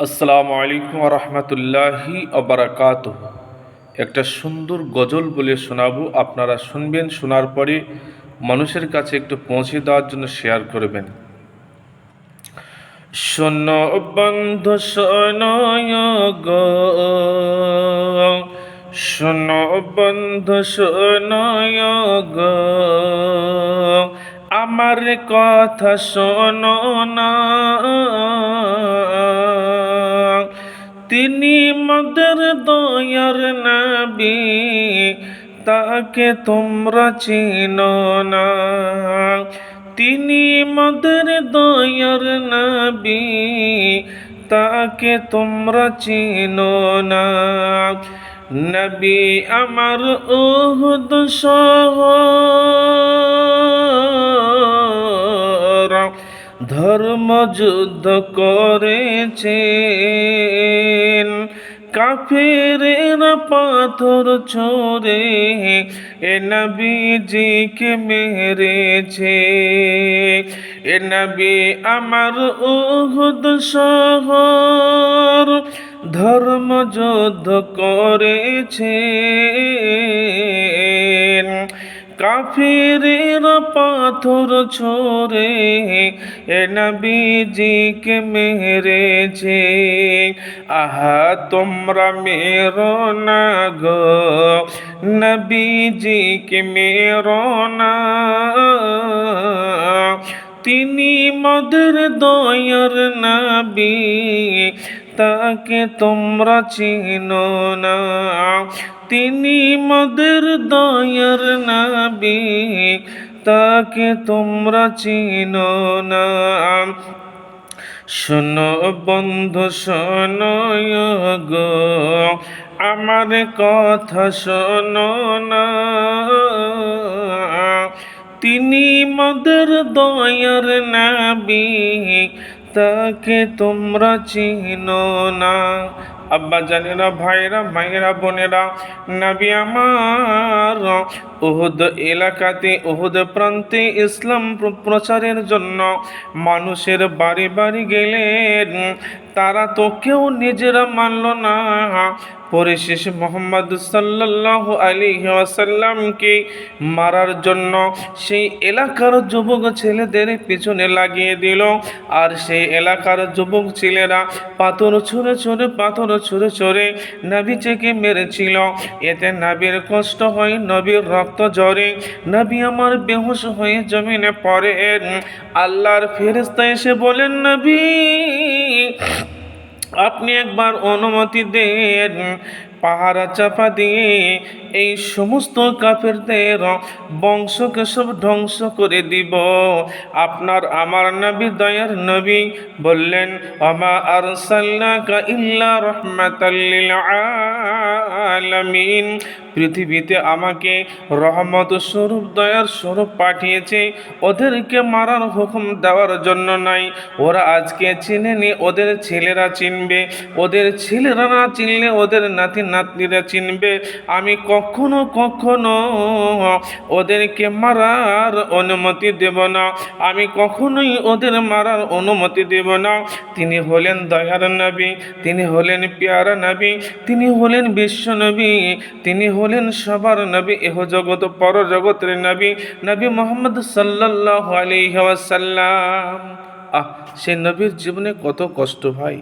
আসসালামু আলাইকুম রহমতুল্লাহি অবরাকাত একটা সুন্দর গজল বলে শোনাবো। আপনারা শুনবেন, শোনার পরে মানুষের কাছে একটু পৌঁছে দেওয়ার জন্য শেয়ার করবেন। শোন বন্ধু শোন বন্ধু শোনয় গো। আমার কথা শোনো না। তিনি মদের দয়ার নবী, তাকে তোমরা চিনো না। তিনি মদের দয়ার নবী, তাকে তোমরা চিনো না। নবী আমার সহ ধর্মযুদ্ধ কাফের পাথর ছোড়ে এ নবীজিকে মেরেছে। এ নবী আমার উহুদ শহর ধর্ম যুদ্ধ করেছে। কাফিরের পাথর ছোরে এ নবীজিকে মেরেছে। আহা, তোমরা মেরো না গো, নবীজিকে মেরো না। তিনি মদের দয়ার নবী তাকে তোমরা চিনো না। তিনি মদের দয়ার নাবি তাকে তোমরা চিনো না। শোনো বন্ধু, শোনো গো, আমার কথা শোনো না। তিনি মদের দয়ার নাবি তাকে তোমরা চিনো না। আব্বা জানেরা ভাইরা মায়েরা, বোনেরা, নাবি আমার, উহুদ এলাকাতে, উহুদ প্রান্তে ইসলাম প্রচারের জন্য মানুষের বাড়ি বাড়ি গেলেন। তারা তো কেউ নিজেরা মানল না। পরিশেষে মোহাম্মদ সাল্লাহ আলী ওয়াসাল্লামকে মারার জন্য সেই এলাকার যুবক ছেলেদের পিছনে লাগিয়ে দিল। আর সেই এলাকার যুবক ছেলেরা পাথর ছুঁড়ে ছুঁড়ে, পাথর ছুঁড়ে ছুঁড়ে নাবিচেকে মেরেছিল। এতে নাবির কষ্ট হয় নবীর রক্ত ঝরে। নবী আমার বেহুশ হয়ে জমিনে পড়ে। আল্লাহর ফেরেস্তা এসে বলেন নবী আপনি একবার অনুমতি দেন। পাহারা চাপা দিয়ে এই সমস্ত কাফেরদের বংশকে সব ধ্বংস করে দিব। আপনার, আমার নবী দয়ার নবী বললেন আমা আর সাল্লাকা ইল্লা রহমাতাল্লিল আলামিন। পৃথিবীতে আমাকে রহমত স্বরূপ, দয়ার স্বরূপ পাঠিয়েছে। ওদেরকে মারার হুকুম দেওয়ার জন্য নাই। ওরা আজকে চিনেনি, ওদের ছেলেরা চিনবে। ওদের ছেলেরা না চিনলে ওদের নাতি নাতনিরা চিনবে, আমি কখনো কখনো ওদেরকে মারার অনুমতি দেব না। আমি কখনোই ওদের মারার অনুমতি দেব না। তিনি হলেন দয়ার নবী, তিনি হলেন পেয়ারা নবী, তিনি হলেন বিশ্ব নবী, তিনি হলেন সবার নবী, এহ জগৎ, পর জগতের নবী নবী মোহাম্মদ সাল্লাহ আলী ওয়াসাল্লাম। আহ সে নবীর জীবনে কত কষ্ট ভাই।